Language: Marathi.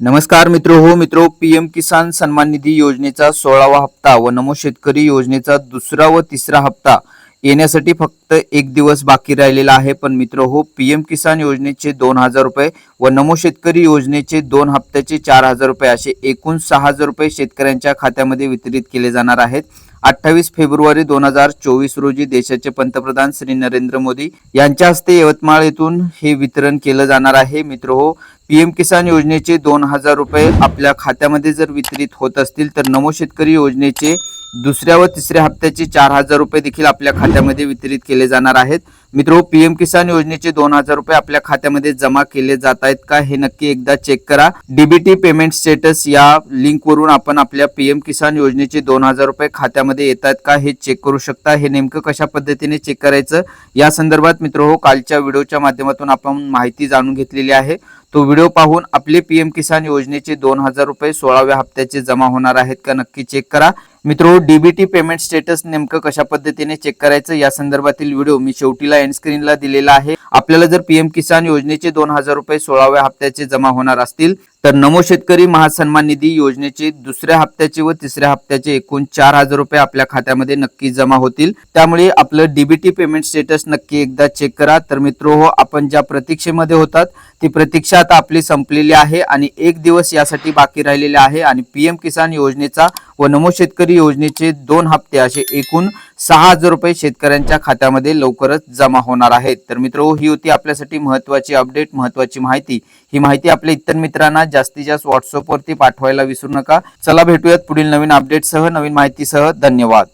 नमस्कार मित्र हो मित्रो पीएम किसान सन्मान निधी योजनेचा सोळावा हप्ता व नमो शेतकरी योजनेचा दुसरा व तिसरा हप्ता येण्यासाठी फक्त एक दिवस बाकी राहिलेला आहे. पण मित्र हो पीएम किसान योजनेचे दोन हजार रुपये व नमो शेतकरी योजनेचे दोन हप्त्याचे चार हजार रुपये असे एकूण सहा हजार रुपये शेतकऱ्यांच्या खात्यामध्ये वितरित केले जाणार आहेत. अठ्ठावीस फेब्रुवारी दोन हजार चोवीस रोजी देशाचे पंतप्रधान श्री नरेंद्र मोदी यांच्या हस्ते यवतमाळ येथून हे वितरण केलं जाणार आहे. मित्र हो पीएम किसान योजनेचे दोन हजार रुपये आपल्या खात्यामध्ये जर वितरित होत असतील तर नमो शेतकरी योजनेचे दुसऱ्या व तिसऱ्या हप्त्याचे चार हजार रुपये देखील आपल्या खात्यामध्ये वितरित केले जाणार आहेत. मित्रो पीएम किसान योजनेचे दोन हजार रुपये आपल्या खात्यामध्ये जमा केले जात आहेत का हे नक्की एकदा चेक करा. डीबीटी पेमेंट स्टेटस या लिंक वरून आपण आपल्या पीएम किसान योजनेचे दोन हजार रुपये खात्यामध्ये येत आहेत का हे चेक करू शकता. हे नेमकं कशा पद्धतीने चेक करायचं? या संदर्भात मित्र हो कालच्या व्हिडिओच्या माध्यमातून आपण माहिती जाणून घेतलेली आहे. तो व्हिडिओ पाहून आपले पीएम किसान योजनेचे दोन हजार रुपये सोळाव्या हप्त्याचे जमा होणार आहेत का नक्की चेक करा. मित्रो डीबीटी पेमेंट स्टेटस नेमकं कशा पद्धतीने चेक करायचं या संदर्भातील व्हिडिओ मी शेवटीला एंड स्क्रीनला दिलेला आहे. आपल्याला जर पीएम किसान योजनेचे दोन हजार रुपये सोळाव्या हप्त्याचे जमा होणार असतील तर नमो शेतकरी महासन्मान निधी योजनेचे दुसऱ्या हप्त्याचे व तिसऱ्या हप्त्याचे एकूण चार हजार रुपये आपल्या खात्यामध्ये नक्की जमा होतील. त्यामुळे आपलं डीबीटी पेमेंट स्टेटस नक्की एकदा चेक करा. तर मित्रो हो आपण ज्या प्रतीक्षेमध्ये होतात ती प्रतीक्षा आता आपली संपलेली आहे आणि एक दिवस यासाठी बाकी राहिलेले आहे आणि पीएम किसान योजनेचा व नमो शेतकरी योजनेचे दोन हप्ते असे एकूण सहा हजार रुपये शेतकऱ्यांच्या खात्यामध्ये लवकरच जमा होणार आहेत. तर मित्र ही होती आपल्यासाठी महत्वाची अपडेट महत्वाची माहिती. ही माहिती आपल्या इतर मित्रांना जास्तीत जास्त व्हॉट्सअपवरती पाठवायला विसरू नका. चला भेटूयात पुढील नवीन अपडेटसह नवीन माहितीसह. धन्यवाद.